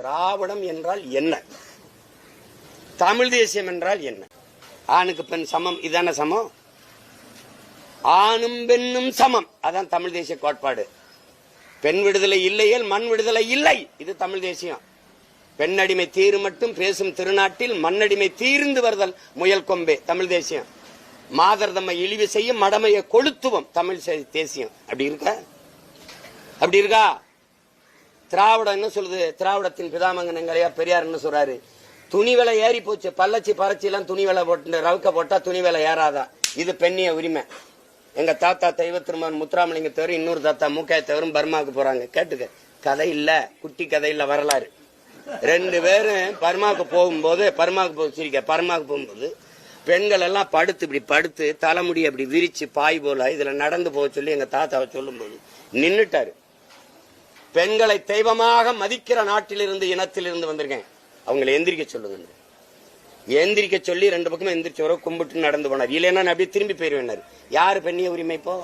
திராவிடம் என்றால் என்ன? தமிழ் தேசியம் என்றால் என்ன? ஆணுக்கு பெண் சமம் இதான சமம்? ஆணும் பெண்ணும் சமம். அதான் தமிழ் தேசிய கோட்பாடு. பெண் விடுதலை இல்லையேல் மண் விடுதலை இல்லை. இது தமிழ் தேசியம். பெண்ணடிமை தீரு மட்டும் பேசும் திருநாட்டில் மண்ணடிமை தீர்ந்து வருதல் முயல் கொம்பே. தமிழ் தேசியம். மாதர் தம்மை இழிவு செய்யும் மடமையை கொளுத்துவம் தமிழ் தேசியம். அப்படி இருக்கா? அப்படி இருக்கா? திராவிடம் என்ன சொல்லுது? திராவிடத்தின் பிதாமங்கன் எங்களையா பெரியார் என்ன சொல்றாரு. துணி விலை ஏறி போச்சு பல்லச்சி பறச்சி எல்லாம் துணி விலை போட்டு ரவுக்க போட்டா துணி விலை ஏறாதா? இது பெண்ணிய உரிமை. எங்க தாத்தா தெய்வ திருமன் முத்துராமலிங்க தவிர இன்னொரு தாத்தா மூக்காய தவிரும் பர்மாவுக்கு போறாங்க. கேட்டுக்க. கதை இல்ல. குட்டி கதை இல்ல வரலாறு. ரெண்டு பேரும் பர்மாவுக்கு போகும்போது பர்மாவுக்கு போக சிரிக்க பர்மாவுக்கு போகும்போது பெண்கள் எல்லாம் படுத்து இப்படி படுத்து தலைமுடி அப்படி விரிச்சு பாய் போல இதுல நடந்து போக சொல்லி எங்க தாத்தாவை சொல்லும்போது நின்றுட்டாரு பெண்களை தெய்வமாக மதிக்கிற நாட்டிலிருந்து இனத்திலிருந்து வந்திருக்கேன். அவங்களை எந்திரிக்க சொல்லுங்க எந்திரிக்க சொல்லி ரெண்டு பக்கமும் எந்திரிச்சவரோ கும்பிட்டு நடந்து போனார். இல்லைன்னா நான் அப்படியே திரும்பி போயிருவேன் யாரு பெண்ணிய உரிமை இப்போ